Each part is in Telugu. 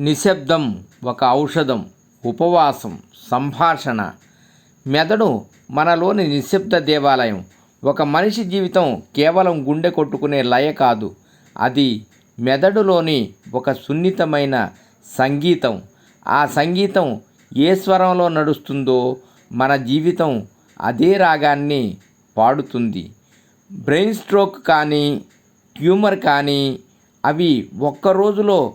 నిశ్శబ్దం ఒక ఔషధం ఉపవాసం సంభాషణ. మెదడు మనలోని నిశ్శబ్ద దేవాలయం. ఒక మనిషి జీవితం కేవలం గుండె కొట్టుకునే లయ కాదు. అది మెదడులోని ఒక సున్నితమైన సంగీతం. ఆ సంగీతం ఏ స్వరంలో నడుస్తుందో మన జీవితం అదే రాగాన్ని పాడుతుంది. బ్రెయిన్ స్ట్రోక్ కానీ ట్యూమర్ కానీ అవి ఒక్క రోజులో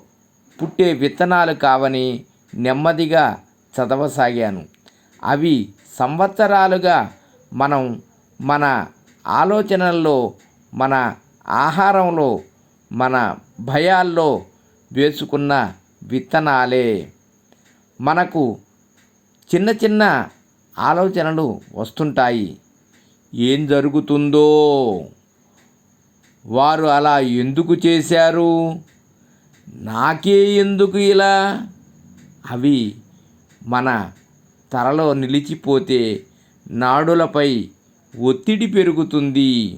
పుట్టే విత్తనాలు కావని నెమ్మదిగా చదవసాగాను. అవి సంవత్సరాలుగా మనం మన ఆలోచనల్లో మన ఆహారంలో మన భయాల్లో వేసుకున్న విత్తనాలే. మనకు చిన్న చిన్న ఆలోచనలు వస్తుంటాయి. ఏం జరుగుతుందో? వారు అలా ఎందుకు చేశారు? నాకే ఎందుకు ఇలా? అవి మన తలలో నిలిచిపోతే నాడులపై ఒత్తిడి పెరుగుతుంది.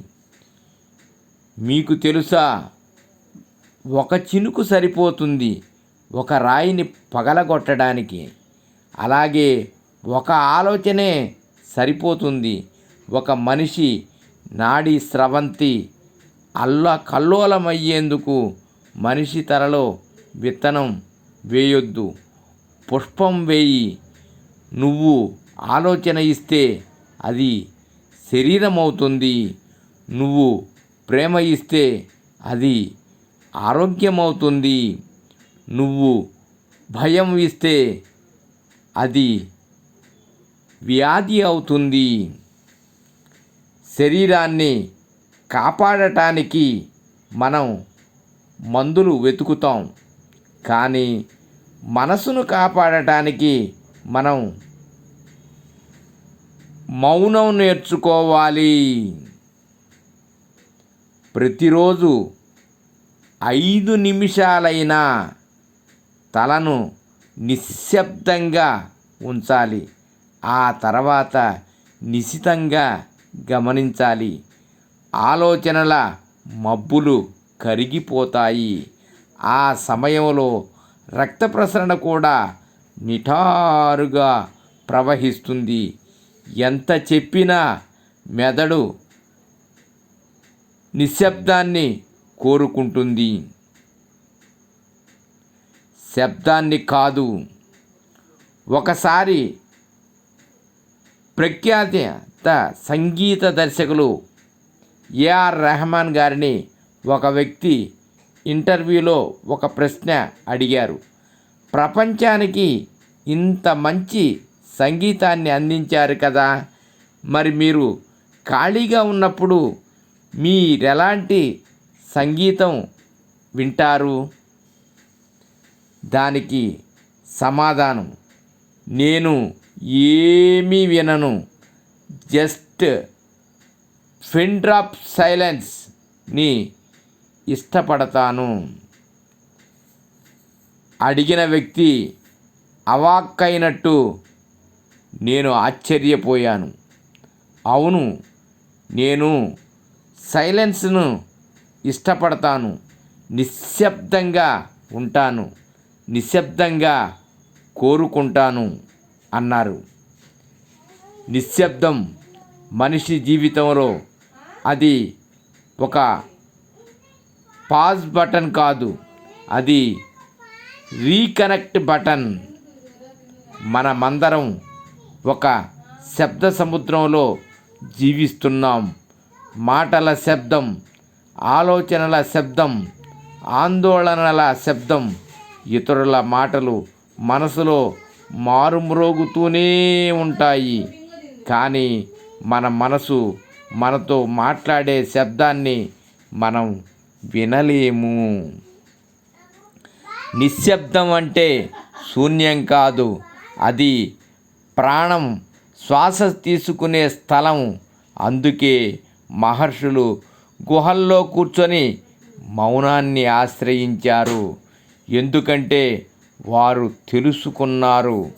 మీకు తెలుసా? ఒక చినుకు సరిపోతుంది ఒక రాయిని పగలగొట్టడానికి. అలాగే ఒక ఆలోచనే సరిపోతుంది. ఒక మనిషి నాడి స్రవంతి అల్ల కల్లోలమయ్యేందుకు మనిషి తలలో విత్తనం వేయొద్దు. పుష్పం వేయి. నువ్వు ఆలోచన ఇస్తే అది శరీరం అవుతుంది నువ్వు ప్రేమ ఇస్తే అది ఆరోగ్యమవుతుంది. నువ్వు భయం ఇస్తే అది వ్యాధి అవుతుంది. శరీరాన్ని కాపాడటానికి మనం మందులు వెతుకుతాం. కానీ మనసును కాపాడటానికి మనం మౌనం నేర్చుకోవాలి. ప్రతిరోజు ఐదు నిమిషాలైనా తలను నిశ్శబ్దంగా ఉంచాలి. ఆ తర్వాత నిశితంగా గమనించాలి. ఆలోచనల మబ్బులు కరిగిపోతాయి. ఆ సమయంలో రక్త ప్రసరణ కూడా నిఠారుగా ప్రవహిస్తుంది. ఎంత చెప్పినా మెదడు నిశ్శబ్దాన్ని కోరుకుంటుంది. శబ్దాన్ని కాదు ఒకసారి ప్రఖ్యాత సంగీత దర్శకులు ఏఆర్ రెహమాన్ గారిని ఒక వ్యక్తి ఇంటర్వ్యూలో ఒక ప్రశ్న అడిగారు. ప్రపంచానికి ఇంత మంచి సంగీతాన్ని అందించారు కదా మరి మీరు ఖాళీగా ఉన్నప్పుడు మీరెలాంటి సంగీతం వింటారు? దానికి సమాధానం నేను ఏమీ వినను. జస్ట్ ఫిన్ డ్రాప్ సైలెన్స్ని ఇష్టపడతాను. అడిగిన వ్యక్తి అవాక్కైనట్టు నేను ఆశ్చర్యపోయాను. అవును నేను సైలెన్స్ను ఇష్టపడతాను. నిశ్శబ్దంగా ఉంటాను. నిశ్శబ్దంగా కోరుకుంటాను అన్నారు. నిశ్శబ్దం మనిషి జీవితంలో అది ఒక పాజ్ బటన్ కాదు అది రీకనెక్ట్ బటన్. మనమందరం ఒక శబ్ద సముద్రంలో జీవిస్తున్నాం. మాటల శబ్దం ఆలోచనల శబ్దం ఆందోళనల శబ్దం ఇతరుల మాటలు మనసులో మారుమ్రోగుతూనే ఉంటాయి. కానీ మన మనసు మనతో మాట్లాడే శబ్దాన్ని మనం వినలేము. నిశ్శబ్దం అంటే శూన్యం కాదు. అది ప్రాణం. శ్వాస తీసుకునే స్థలం. అందుకే మహర్షులు గుహల్లో కూర్చొని మౌనాన్ని ఆశ్రయించారు. ఎందుకంటే వారు తెలుసుకున్నారు.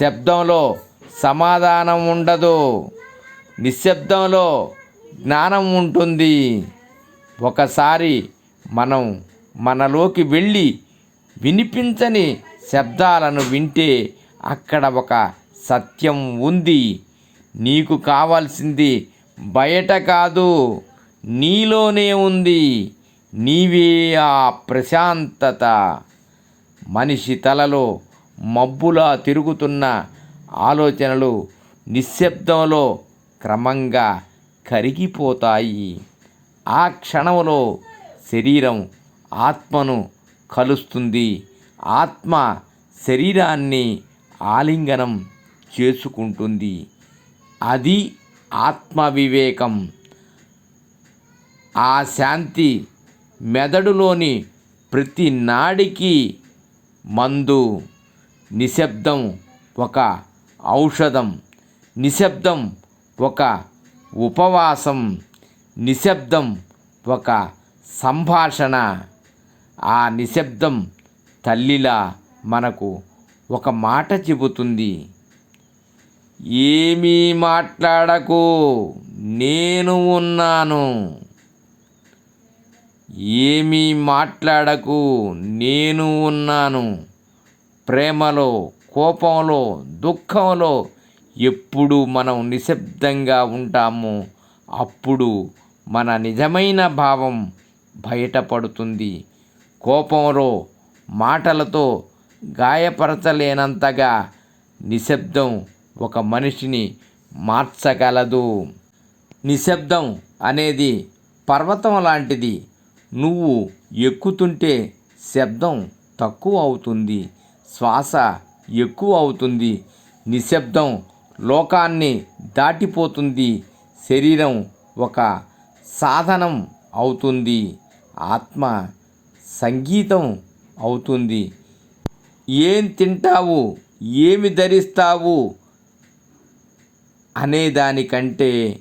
శబ్దంలో సమాధానం ఉండదు. నిశ్శబ్దంలో జ్ఞానం ఉంటుంది. ఒకసారి మనం మనలోకి వెళ్ళి వినిపించని శబ్దాలను వింటే అక్కడ ఒక సత్యం ఉంది. నీకు కావాల్సింది బయట కాదు నీలోనే ఉంది. నీవే ఆ ప్రశాంతత. మనిషి తలలో మబ్బులా తిరుగుతున్న ఆలోచనలు నిశ్శబ్దంలో క్రమంగా కరిగిపోతాయి. ఆ క్షణంలో శరీరం ఆత్మను కలుస్తుంది. ఆత్మ శరీరాన్ని ఆలింగనం చేసుకుంటుంది. అది ఆత్మ వివేకం ఆ శాంతి మెదడులోని ప్రతి నాడికి మందు నిశ్శబ్దం ఒక ఔషధం నిశ్శబ్దం ఒక ఉపవాసం నిశ్శబ్దం ఒక సంభాషణ. ఆ నిశ్శబ్దం తల్లిలా మనకు ఒక మాట చెబుతుంది. ఏమీ మాట్లాడకు నేను ఉన్నాను. ఏమీ మాట్లాడకు నేను ఉన్నాను. ప్రేమలో కోపంలో దుఃఖంలో ఎప్పుడు మనం నిశ్శబ్దంగా ఉంటామో అప్పుడు మన నిజమైన భావం బయటపడుతుంది. కోపంలో మాటలతో గాయపరచలేనంతగా నిశ్శబ్దం ఒక మనిషిని మార్చగలదు. నిశ్శబ్దం అనేది పర్వతం లాంటిది. నువ్వు ఎక్కుతుంటే శబ్దం తక్కువ అవుతుంది. శ్వాస ఎక్కువ అవుతుంది. నిశ్శబ్దం లోకాన్ని దాటిపోతుంది. శరీరం ఒక సాధనం అవుతుంది. ఆత్మ సంగీతం అవుతుంది. ఏం తింటావు? ఏమి ధరిస్తావు? అనేదానికంటే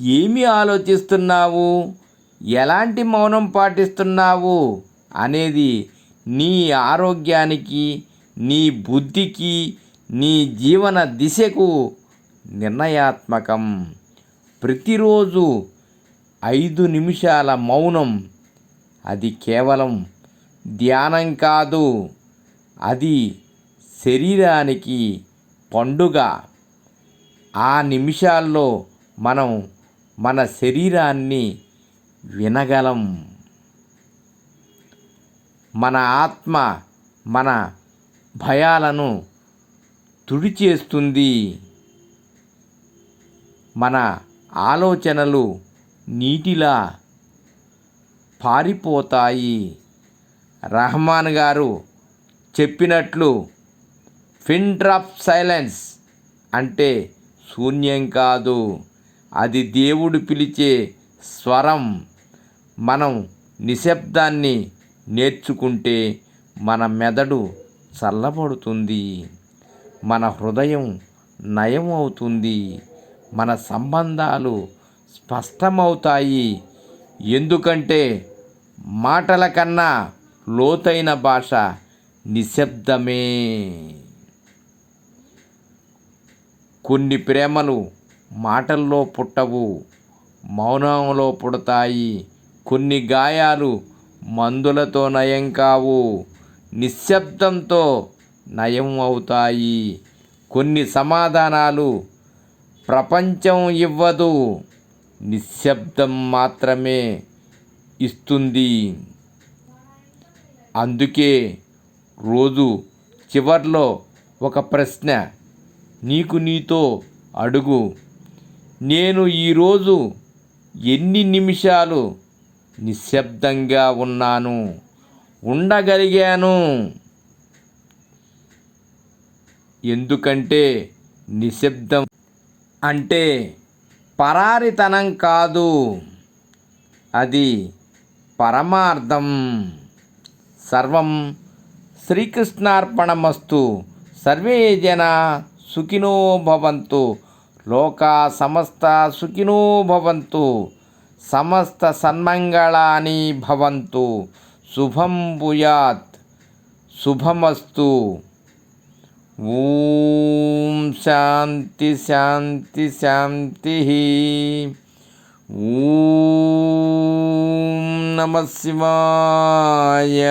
ఏమి ఆలోచిస్తున్నావు? ఎలాంటి మౌనం పాటిస్తున్నావు? అనేది నీ ఆరోగ్యానికి నీ బుద్ధికి నీ జీవన దిశకు నిర్ణయాత్మకం. ప్రతిరోజు ఐదు నిమిషాల మౌనం. అది కేవలం ధ్యానం కాదు. అది శరీరానికి పండుగ. ఆ నిమిషాల్లో మనం మన శరీరాన్ని వినగలం. మన ఆత్మ మన భయాలను తుడిచేస్తుంది. మన ఆలోచనలు నీటిలా పారిపోతాయి. రహమాన్ గారు చెప్పినట్లు ఫిన్ డ్రాప్ సైలెన్స్ అంటే శూన్యం కాదు. అది దేవుడు పిలిచే స్వరం. మనం నిశ్శబ్దాన్ని నేర్చుకుంటే మన మెదడు చల్లబడుతుంది. మన హృదయం నయం అవుతుంది మన సంబంధాలు స్పష్టమవుతాయి. ఎందుకంటే మాటల కన్నా లోతైన భాష నిశ్శబ్దమే. కొన్ని ప్రేమలు మాటల్లో పుట్టవు మౌనంలో పుడతాయి. కొన్ని గాయాలు మందులతో నయం కావు నిశ్శబ్దంతో నయం అవుతాయి. కొన్ని సమాధానాలు ప్రపంచం ఇవ్వదు. నిశ్శబ్దం మాత్రమే ఇస్తుంది. అందుకే రోజు చివర్లో ఒక ప్రశ్న నీకు నీతో అడుగు. నేను ఈరోజు ఎన్ని నిమిషాలు నిశ్శబ్దంగా ఉన్నాను? ఉండగలిగాను. ఎందుకంటే నిశ్శబ్దం అంటే పరారితనం కాదు. అది పరమార్థం. సర్వం శ్రీకృష్ణార్పణమస్తు. సర్వే జన సుఖినో భవంతు. లోకా సమస్త సుఖినో భవంతు. సమస్త సన్మంగళాని భవంతు. శుభం భూయాత్. శుభమస్తు. ఓం శాంతి శాంతి శాంతి ఓం నమ శివాయ